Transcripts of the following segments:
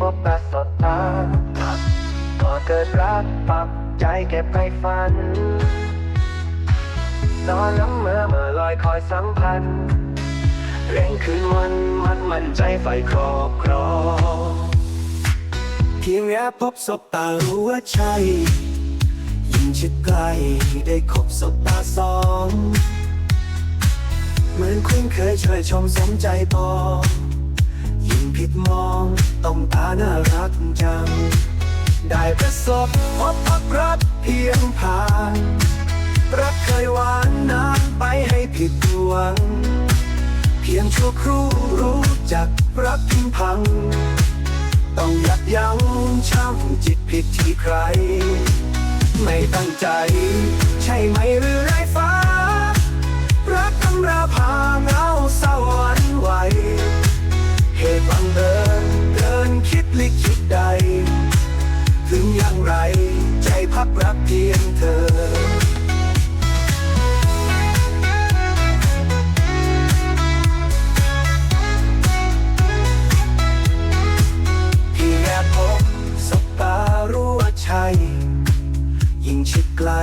พบกันสดตาก่อเกิดรักปักใจเก็บไปฝัน นอนล้ำเมื่อเมื่อลอยคอยสัมพันธ์เร่งคืนวันมันมันใจไฟครอบครองเพียงแอบพบศบตารู้ว่าใช่ยิ่งชิดใกล้ได้คบศบตาสองเหมือนคุ้นเคยเชยชมสมใจปอง ผิดมองต้องตาน่ารักจัง ได้ประสบพบพักรักเพียงผ่าน รักเคยหวานนานไปให้ผิดหวัง เพียงชั่วครู่รู้จักรักพิมพัง ต้องยับยั้งช่ำจิตผิดที่ใคร ไม่ตั้งใจ พักรักเพียงเธอที่แอบพบสบตารู้ใช่ยิ่งชิดใกล้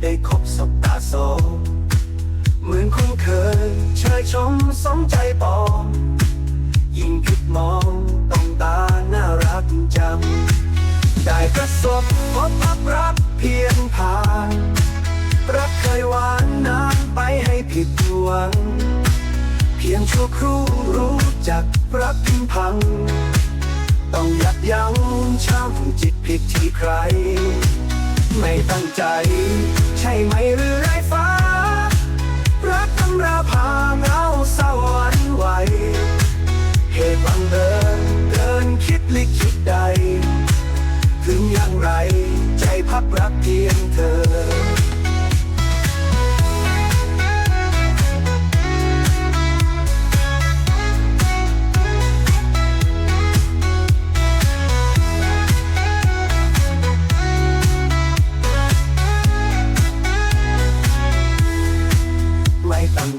ได้คบสบตาโซเหมือนคุ้นเคยเชยชมสมใจปองยิ่งผิดมองต้องตาน่ารักจังได้ประสบ หวัง เพียงชั่วครู่รู้จักรักพิมพัง ต้องยับยั้งช่ำจิตผิดที่ใคร ไม่ตั้งใจ ใช่ไหมหรือ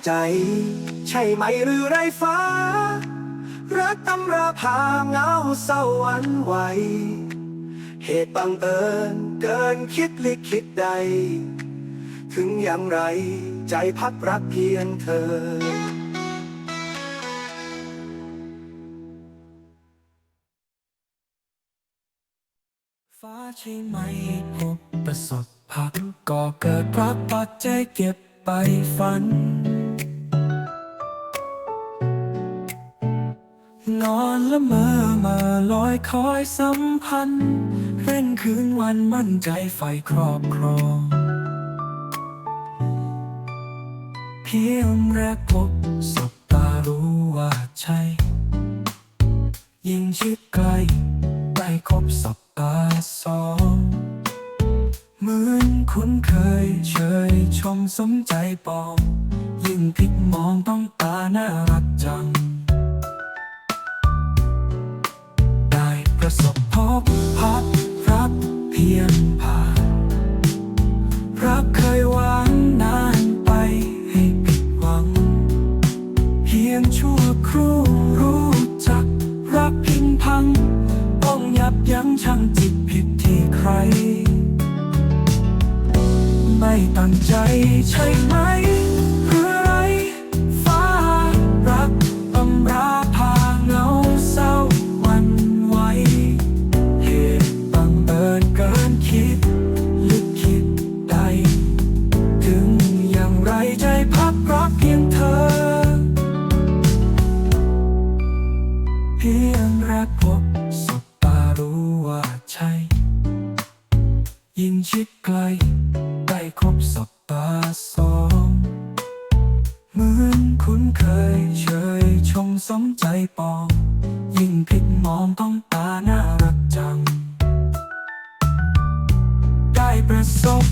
ใจ ใช่ไหมหรือไรฟ้า รักตำราพาเงาเศร้าวันไหว เหตุบังเอิญเกินคิดลิขิตใด ถึงอย่างไรใจพักรักเพียงเธอฟ้าใช่ไหมพบประสบพักก็เกิดพรักปักใจเก็บไปฝัน นอนละเมอมาลอยคอยสัมพันธ์เร่งคืนวันมั่นใจไฟครอบครอง เพียงแรกพบสบตารู้ว่าใช่ ยิ่งชิดใกล้ได้คบสบตาสองเหมือนคุ้นเคยเชยชมสมใจปอง ยิ่งพลิกมองต้องตาน่ารักจัง ประสบพบพักรักเพียงผ่านรักเคยหวานนานไปให้ผิดหวัง เพียงชั่วครู่รู้จัก รักพิงพัง ต้องยับยั้งชั่งจิตผิดที่ใคร ไม่ตั้งใจใช่ไหม เคยเชยชมสมใจปอง ยิ่งผิดมองต้องตาน่ารักจัง ได้ประสบ